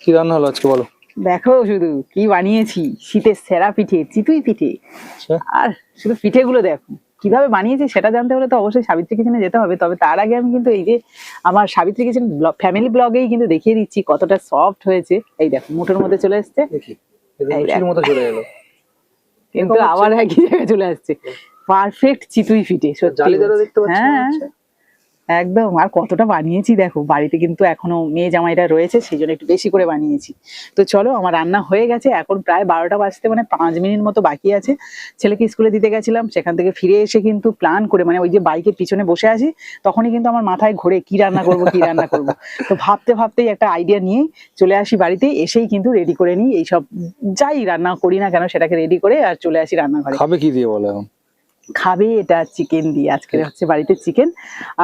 কি রান্না হলো আজকে বলো? দেখো শুধু কি বানিয়েছি? শীতের সেরা পিঠে চিতুই পিঠে। আচ্ছা। আর শুধু পিঠেগুলো দেখো কীভাবে বানিয়েছি সেটা জানতে হলে তো অবশ্যই সাবিত্রী কিচেনে যেতে হবে। তবে তার আগে আমি কিন্তু এই যে আমার সাবিত্রী কিচেন ফ্যামিলি ব্লগেই কিন্তু দেখিয়ে দিচ্ছি কতটা সফট হয়েছে। এই দেখো মুঠোর মধ্যে চলে এসছে। চলে এলো। কিন্তু আবার একই জায়গায় চলে আসছে। পারফেক্ট চিতুই পিঠে সত্যি হ্যাঁ। হচ্ছে। একদম। আর কতটা বানিয়েছি দেখো, বাড়িতে কিন্তু এখনও মেয়ে জামাইটা রয়েছে সেই জন্য একটু বেশি করে বানিয়েছি। তো চলো, আমার রান্না হয়ে গেছে, এখন প্রায় বারোটা বাজতে মানে পাঁচ মিনিট মতো বাকি আছে। ছেলেকে স্কুলে দিতে গেছিলাম, সেখান থেকে ফিরে এসে কিন্তু প্ল্যান করে মানে ওই যে বাইকের পিছনে বসে আছি, তখনই কিন্তু আমার মাথায় ঘোরে, কি রান্না করব, কি রান্না করব? তো ভাবতে ভাবতেই একটা আইডিয়া নিয়ে চলে আসি বাড়িতে, এসেই কিন্তু রেডি করে নিই। এইসব যাই রান্না করি না কেন, সেটাকে রেডি করে আর চলে আসি রান্নাঘরে। খাবে কি দিয়ে বলো এখন? খাবে এটা চিকেন দিয়ে। আজকে হচ্ছে বাড়িতে চিকেন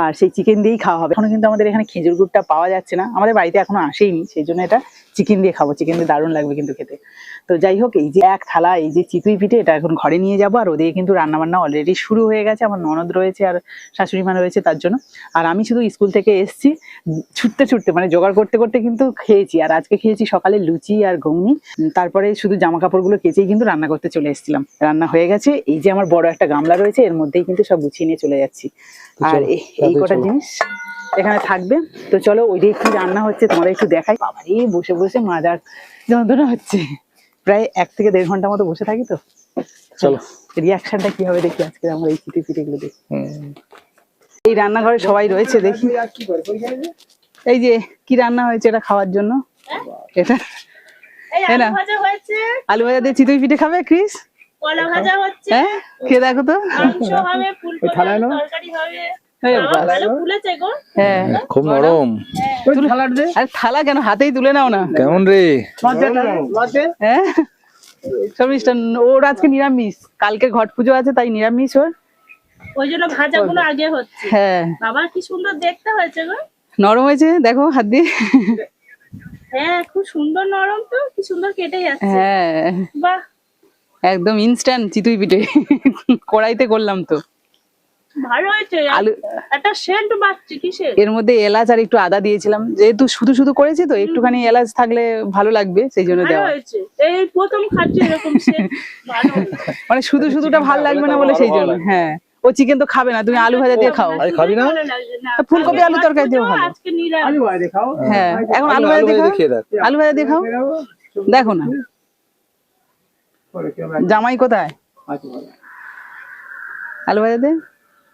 আর সেই চিকেন দিয়েই খাওয়া হবে। এখনও কিন্তু আমাদের এখানে খেজুর গুড়টা পাওয়া যাচ্ছে না। আমাদের বাড়িতে এখনও আসেইনি সেই জন্য এটা চিকেন দিয়ে খাব। চিকেন দিয়ে দারুণ লাগবে কিন্তু খেতে। তো যাই হোক এই যে এক থালা এই যে চিতুই পিঠে এটা এখন ঘরে নিয়ে যাব। আর ওদিকে কিন্তু রান্না বান্না অলরেডি শুরু হয়ে গেছে। আমার ননদ রয়েছে আর শাশুড়ি মা রয়েছে তার জন্য। আর আমি শুধু স্কুল থেকে এসেছি ছুটতে ছুটতে মানে জোগাড় করতে করতে কিন্তু খেয়েছি। আর আজকে খেয়েছি সকালে লুচি আর ঘুগনি। তারপরে শুধু জামা কাপড়গুলো কেচেই কিন্তু রান্না করতে চলে এসেছিলাম। রান্না হয়ে গেছে। এই যে আমার বড় একটা গামলা রয়েছে এর মধ্যেই কিন্তু সব গুছিয়ে নিয়ে চলে যাচ্ছি। আর এই- কটা জিনিস এখানে থাকবে। তো চলো ওই দিকে কি রান্না হচ্ছে তোমাদের একটু দেখাই। বাবারে বসে বসে মাজার যন্ত্রণা হচ্ছে। প্রায় এক থেকে দেড় ঘণ্টা মতো বসে থাকি তো। চলো। রিয়াকশনটা কি হবে দেখি আজকে আমার এই চিঠি পিঠেগুলো দেখি। এই রান্নাঘরে সবাই রয়েছে দেখি। এই যে কি রান্না হয়েছে এটা খাওয়ার জন্য? এটা? এই আলু ভাজা হয়েছে। আলু ভাজা দিয়ে চিতই পিঠে খাবে ক্রিস? কলা ভাজা হচ্ছে। হ্যাঁ? খেয়ে দেখো তো। মাংস হবে ফুলকপি তরকারি হবে। এই বাবা, বাস। ভালো ফুলেছে গো। হ্যাঁ। খুব নরম। আরে থালা কেন? হাতেই তুলে নাও না। কেমন রে? হ্যাঁ। সব ওর আজকে নিরামিষ। কালকে ঘট পুজো আছে তাই নিরামিষ ওর। ওই জন্য ভাজাগুলো আগে হচ্ছে। হ্যাঁ। বাবা কি সুন্দর দেখতে হয়েছে গো। নরম হয়েছে? দেখো হাত দিয়ে। হ্যাঁ খুব সুন্দর নরম তো। কি সুন্দর কেটে যাচ্ছে। হ্যাঁ। বাহ। একদম ইনস্ট্যান্ট চিতুই পিঠে। কড়াইতে করলাম তো। ভালো হয়েছে। আলু- একটা সেন্ট বাজছে কিসের? এর মধ্যে এলাচ আর একটু আদা দিয়েছিলাম। যেহেতু শুধু শুধু করেছি তো একটুখানি এলাচ থাকলে ভালো লাগবে সেই জন্য দেওয়া। হয়েছে। এই প্রথম খাচ্ছি এরকম ভালো মানে শুধু শুধুটা ভালো লাগবে না বলে সেই জন্য হ্যাঁ। ও চিকেন তো খাবে না তুমি আলু ভাজা দিয়ে খাও। আরে খাবি না? ফুলকপি আলু তরকারি দিয়েও ভালো। আজকে নিরামিষ। হ্যাঁ এখন আলু আলু ভাজা দিয়ে খাও। আলু ভাজা দিয়ে খাও। দেখো না। জামাই কোথায়? আলু ভাজা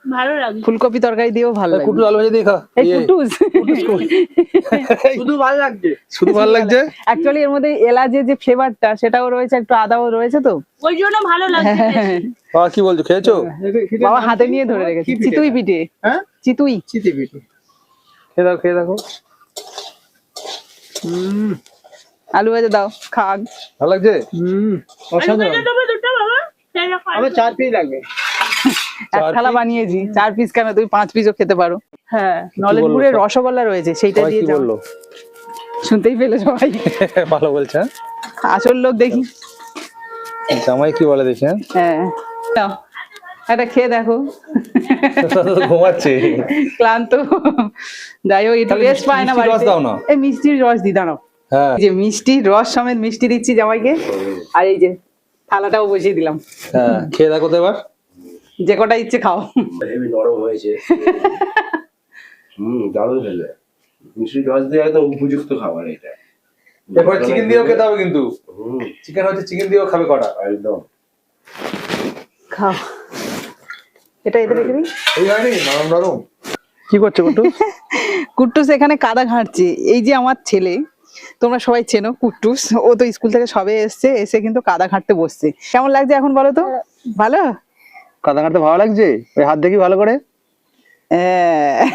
ভালো লাগছে ফুলকপি তরকারি দিয়েও ভালো লাগে। কুটু আলু ভাজা দিয়ে খা। এই কুটুস। শুধু ভালো লাগছে। শুধু ভালো লাগছে? অ্যাকচুয়ালি এর মধ্যে এলাচের যে ফ্লেভারটা সেটাও রয়েছে একটু আদাও রয়েছে তো। ওই জন্য ভালো লাগছে বাবা কি বলছো খেয়েছো? বাবা হাতে নিয়ে ধরে রেখেছে। চিতুই পিঠে। হ্যাঁ? চিতুই। চিতি পিঠে। খেয়ে দাও খেয়ে দেখো হুম। আলু ভাজা দাও খাক। ভালো লাগছে? হুম। আলু অসাধারণ ভাজা দুটো বাবা আমার চার পিস লাগবে। এক থালা বানিয়েছি চার পিস কেন? তুমি পাঁচ পিসও খেতে পারো। হ্যাঁ নলেনপুরের সব? রসগোল্লা রয়েছে সেইটা দিয়ে বলল? শুনতেই পেলে সবাই। ভালো বলছে হ্যাঁ? আসল লোক দেখি। জামাই কি বলে দেখি হ্যাঁ? হ্যাঁ। নাও, একটা খেয়ে দেখো। ঘুমাচ্ছে। ক্লান্ত। যাই হোক একটু তাহলে রেস্ট পায় না মিষ্টির রস বাড়িতে। দাও না। এই মিষ্টির রস দি দাঁড়াও। যে মিষ্টি রস সমেত মিষ্টি দিচ্ছি জামাইকে। আর এই যে থালাটাও বসিয়ে দিলাম। হ্যাঁ খেয়ে দেখো তো এবার। যে কটা ইচ্ছে খাও। হেভি নরম হয়েছে। হুম দারুণ রস দিয়ে একদম উপযুক্ত খাবার এটা। এরপরে চিকেন দিয়েও খেতে হবে কিন্তু। হুম। চিকেন হচ্ছে চিকেন দিয়েও খাবে কটা? একদম। খাও। এটা এতে রেখে দিই? এই হয়নি নরম নরম। কি করছ কুটু কুট্টুস এখানে কাদা ঘাঁটছে। এই যে আমার ছেলে তোমরা সবাই চেনো কুট্টুস। ও তো স্কুল থেকে সবে এসছে এসে কিন্তু কাদা ঘাঁটতে বসছে। কেমন লাগছে এখন বলো তো? ভালো? কাদা কাটতে ভালো লাগছে? ওই হাত দেখি ভালো করে। হ্যাঁ।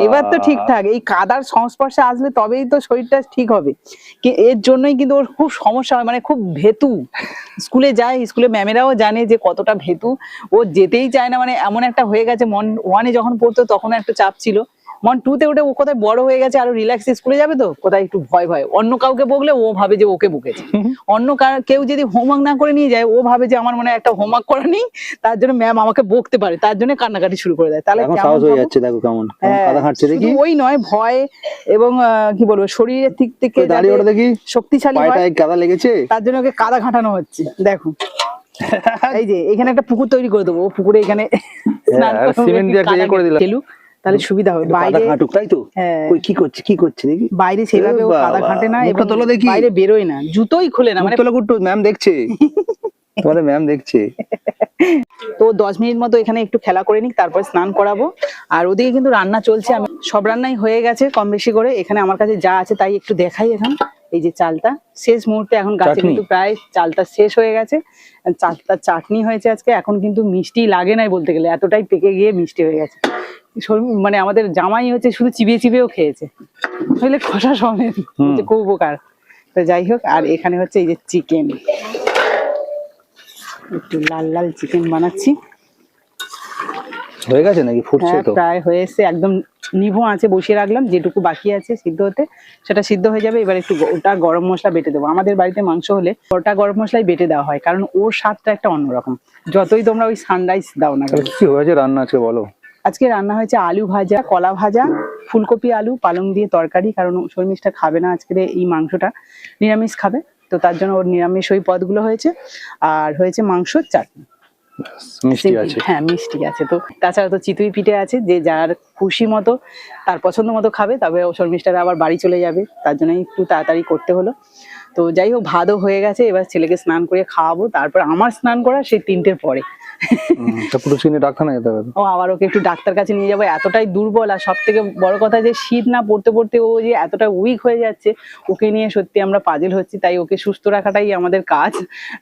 এবার তো ঠিকঠাক। এই কাদার সংস্পর্শে আসলে তবেই তো শরীরটা ঠিক হবে। কি- এর জন্যই কিন্তু ওর খুব সমস্যা হয় মানে খুব ভেতু। স্কুলে যায় স্কুলে ম্যামেরাও জানে যে কতটা ভেতু। ও যেতেই চায় না মানে এমন একটা হয়ে গেছে মন ওয়ানে যখন পড়তো তখন একটা চাপ ছিল। মন টু তে উঠে ও কোথায় বড় হয়ে গেছে আরও রিল্যাক্স স্কুলে যাবে তো? কোথায় একটু ভয় ভয়। অন্য কাউকে বকলে ও ভাবে যে ওকে বকেছে। অন্য কেউ যদি হোমওয়ার্ক না করে নিয়ে যায় ও ভাবে যে আমার মনে হয় একটা হোমওয়ার্ক করা নেই তার জন্য ম্যাম আমাকে বকতে পারে তার জন্য কান্নাকাটি শুরু করে দেয়। তাহলে সাহস হয়ে যাচ্ছে দেখো কেমন। হ্যাঁ, দেখি। ওই নয় ভয় এবং কি বলব শরীরের দিক থেকে দাঁড়িয়ে ওটা দেখি। শক্তিশালী হয় কাদা লেগেছে। তার জন্য ওকে কাদা ঘাটানো হচ্ছে দেখো। এই যে এখানে একটা পুকুর তৈরি করে দেবো ও পুকুরে এখানে স্নান সিমেন্ট দিয়ে একটা ইয়ে করে দিলাম। তাহলে সুবিধা হবে বাইরে হাঁটুক তাই তো? হ্যাঁ। ওই কি করছে কি করছে দেখি বাইরে সেভাবে ও কাদা ঘাটে না এবং তোলো দেখি। বাইরে বেরোয় না। জুতোই খোলে না মানে তোলো গুট্টু ম্যাম দেখছে। তোমাদের ম্যাম দেখছে। তো দশ মিনিট মতো এখানে একটু খেলা করে নিক তারপর স্নান করাবো। আর ওদিকে কিন্তু রান্না চলছে আমি সব রান্নাই হয়ে গেছে কম বেশি করে। এখানে আমার কাছে যা আছে তাই একটু দেখাই এখন। এই যে চালটা শেষ মুহূর্তে এখন গাছে কিন্তু প্রায় চালটা শেষ হয়ে গেছে। চালটা চাটনি হয়েছে আজকে এখন কিন্তু মিষ্টি লাগে নাই বলতে গেলে এতটাই পেকে গিয়ে মিষ্টি হয়ে গেছে। মানে আমাদের জামাই হচ্ছে শুধু চিবিয়ে চিবিয়েও খেয়েছে। বুঝলে খোসা সমেত খুব উপকার। তো যাই হোক আর এখানে হচ্ছে এই যে চিকেন। একটু লাল লাল চিকেন বানাচ্ছি। হয়ে গেছে নাকি? ফুটছে হ্যাঁ তো? প্রায় হয়ে এসছে একদম নিভো আছে বসিয়ে রাখলাম। যেটুকু বাকি আছে সিদ্ধ হতে সেটা সিদ্ধ হয়ে যাবে। এবার একটু ওটা গরম মশলা বেটে দেবো। আমাদের বাড়িতে মাংস হলে ওটা গরম মশলাই বেটে দেওয়া হয় কারণ ওর স্বাদটা একটা অন্যরকম। যতই তোমরা ওই সানরাইজ দাও না কি হয়েছে রান্না আজকে বলো? আজকে রান্না হয়েছে আলু ভাজা কলা ভাজা ফুলকপি আলু পালং দিয়ে তরকারি কারণ শর্মিষ্ঠা খাবে না আজকের এই মাংসটা। নিরামিষ খাবে তো তার জন্য ওর নিরামিষ ওই পদগুলো হয়েছে। আর হয়েছে মাংস চাটনি। মিষ্টি আছে। হ্যাঁ মিষ্টি আছে। তো তাছাড়া তো চিতুই পিঠে আছে যে যার খুশি মতো তার পছন্দ মতো খাবে তবে ও শর্মিষ্ঠারা আবার বাড়ি চলে যাবে। তার জন্য একটু তাড়াতাড়ি করতে হলো। তো যাই হোক ভাতও হয়ে গেছে এবার ছেলেকে স্নান করে খাওয়াবো। তারপর আমার স্নান করা সেই তিনটের পরে। ও, আবার ওকে একটু ডাক্তার কাছে নিয়ে যাব, এতটাই দুর্বল। আর সব থেকে কথা যে, শীত না পড়তে পড়তে ও যে উইক হয়ে যাচ্ছে, ওকে নিয়ে সত্যি আমরা পাজেল হচ্ছি। তাই ওকে সুস্থ রাখাটাই আমাদের কাজ।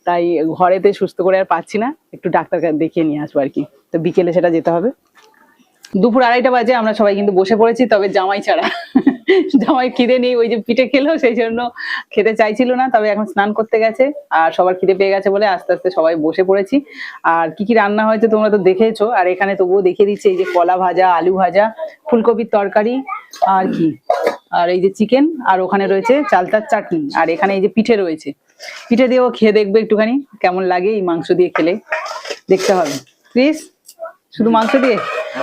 তাই ঘরেতে সুস্থ করে আর পাচ্ছি না। একটু ডাক্তার দেখিয়ে নিয়ে আসব আর কি। তো বিকেলে সেটা যেতে হবে। দুপুর আড়াইটা বাজে, আমরা সবাই কিন্তু বসে পড়েছি, তবে জামাই ছাড়া। জামাই খিদে নেই, ওই যে পিঠে খেলো, সেই জন্য খেতে চাইছিল না, তবে এখন স্নান করতে গেছে, আর সবার খিদে পেয়ে গেছে বলে আস্তে আস্তে সবাই বসে পড়েছি। আর কি কি রান্না হয়েছে তোমরা তো দেখেছ, আর এখানে তবুও দেখিয়ে দিচ্ছে এই যে কলা ভাজা, আলু ভাজা, ফুলকপির তরকারি, আর কি। আর এই যে চিকেন, আর ওখানে রয়েছে চালতার চাটনি, আর এখানে এই যে পিঠে রয়েছে। পিঠে দিয়েও খেয়ে দেখবে একটুখানি, কেমন লাগে এই মাংস দিয়ে খেলে, দেখতে হবে। প্লিজ শুধু মাংস দিয়ে?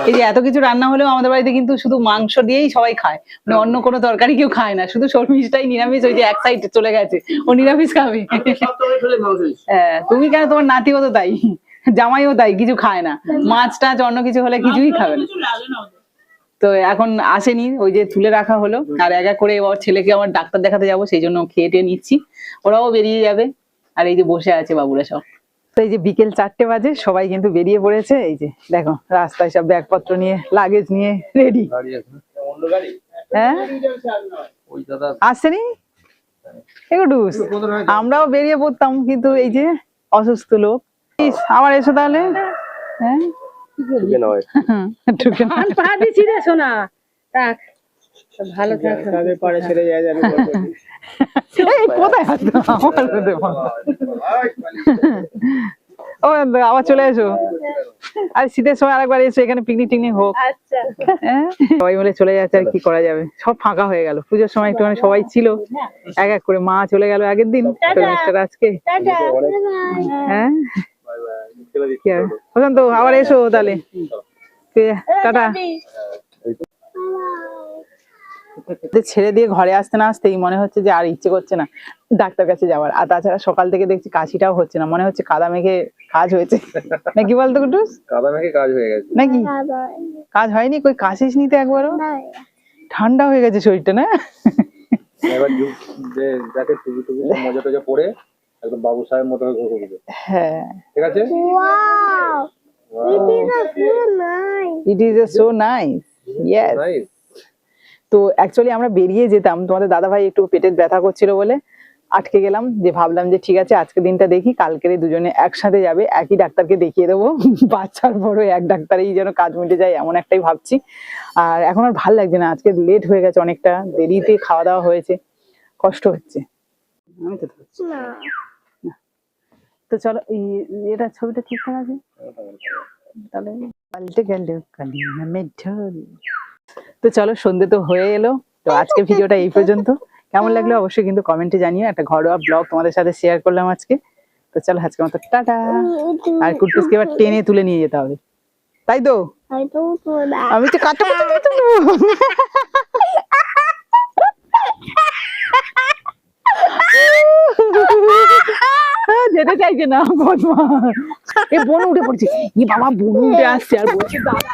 এই যে এত কিছু রান্না হলেও আমাদের বাড়িতে কিন্তু শুধু মাংস দিয়েই সবাই খায়। মানে অন্য কোনো তরকারি কেউ খায় না। শুধু শর্মিষটাই নিরামিষ ওই যে এক সাইডে চলে গেছে। ও নিরামিষ খাবে। হ্যাঁ তুমি কেন তোমার নাতিও তো তাই? জামাইও তাই কিছু খায় না। মাছ টাছ অন্য কিছু হলে কিছুই খাবে না। কিছু লাগে না ওদের। তো এখন আসেনি ওই যে তুলে রাখা হলো। আর একা করে এবার ছেলেকে আমার ডাক্তার দেখাতে যাব সেই জন্য খেয়ে টেয়ে নিচ্ছি। ওরাও বেরিয়ে যাবে। আর এই যে বসে আছে বাবুরা সব। তো এই যে বিকেল চারটে বাজে সবাই কিন্তু বেরিয়ে পড়েছে। এই যে দেখো রাস্তায় সব ব্যাগপত্র নিয়ে লাগেজ নিয়ে রেডি হ্যাঁ? এগুডুস আমরাও বেরিয়ে পড়তাম কিন্তু এই যে অসুস্থ লোক। আবার এসো তাহলে। হ্যাঁ? ঢুকে না। পা দিছি রে সোনা। রাখ। ভালো থাক এই কোথায় আছো? আমার সাথে ও আবার চলে এসো। আর শীতের সময় আরেকবার এসো এখানে পিকনিক টিকনিক হোক। আচ্ছা। হ্যাঁ? সবাই মিলে চলে যাচ্ছে আর কি করা যাবে। সব ফাঁকা হয়ে গেল। পুজোর সময় একটুখানি সবাই ছিল। এক এক করে মা চলে গেল আগের দিন। আজকে। হ্যাঁ? কি আর? প্রশান্ত আবার এসো তাহলে। টাটা। ছেড়ে দিয়ে ঘরে আসতে না আসতেই মনে হচ্ছে যে আর ইচ্ছে করছে না ডাক্তার কাছে যাওয়ার। আর তাছাড়া সকাল থেকে দেখছি কাশিটাও হচ্ছে না মনে হচ্ছে কাদা মেঘে কাজ হয়েছে। নাকি বলতো কুটুস? কাদা মেঘে কাজ হয়ে গেছে। নাকি কাজ হয়নি? কই কাশিস নিতে একবারও? ঠান্ডা হয়ে গেছে শরীরটা না? এবার যুগ যে যাকে টুপি টুপি মজা টজা পরে একদম বাবু সাহেব মতো হয়ে ঘুরে ঘুরবে হ্যাঁ। ঠিক আছে? It is a so nice yes Nice. তো অ্যাকচুয়ালি আমরা বেরিয়ে যেতাম। তোমাদের দাদা ভাই একটু পেটের ব্যথা করছিল বলে আটকে গেলাম। যে ভাবলাম যে ঠিক আছে আজকে দিনটা দেখি কালকেরে দুজনে একসাথে যাবে একই ডাক্তারকে দেখিয়ে দেবো। বাচ্চার বড় এক ডাক্তারেই যেন কাজ মিটে যায় এমন একটাই ভাবছি। আর এখন আর ভালো লাগছে না আজকে লেট হয়ে গেছে অনেকটা দেরিতে খাওয়া দাওয়া হয়েছে কষ্ট হচ্ছে। আমি তো তো চলো এটা ছবিটা ঠিকঠাক আছে? তাহলে পাল্টে গেল কালিমা মেঢল। তো চলো, সন্ধে তো হয়ে এলো। তো আজকে ভিডিওটা এই পর্যন্ত। কেমন লাগল অবশ্যই কিন্তু কমেন্টে জানিও। একটা ঘরোয়া ব্লগ তোমাদের সাথে শেয়ার করলাম আজকে। তো চলো আজকে মতো টাটা। আর কুটুসকে এবার টেনে তুলে নিয়ে যেতে হবে। তাই তো? আমি তো কাটা যেতে চাইছে না বদমা এ বোন উঠে পড়ছে। ই বাবা, বোন উঠে আসছে আর বলছে দাদা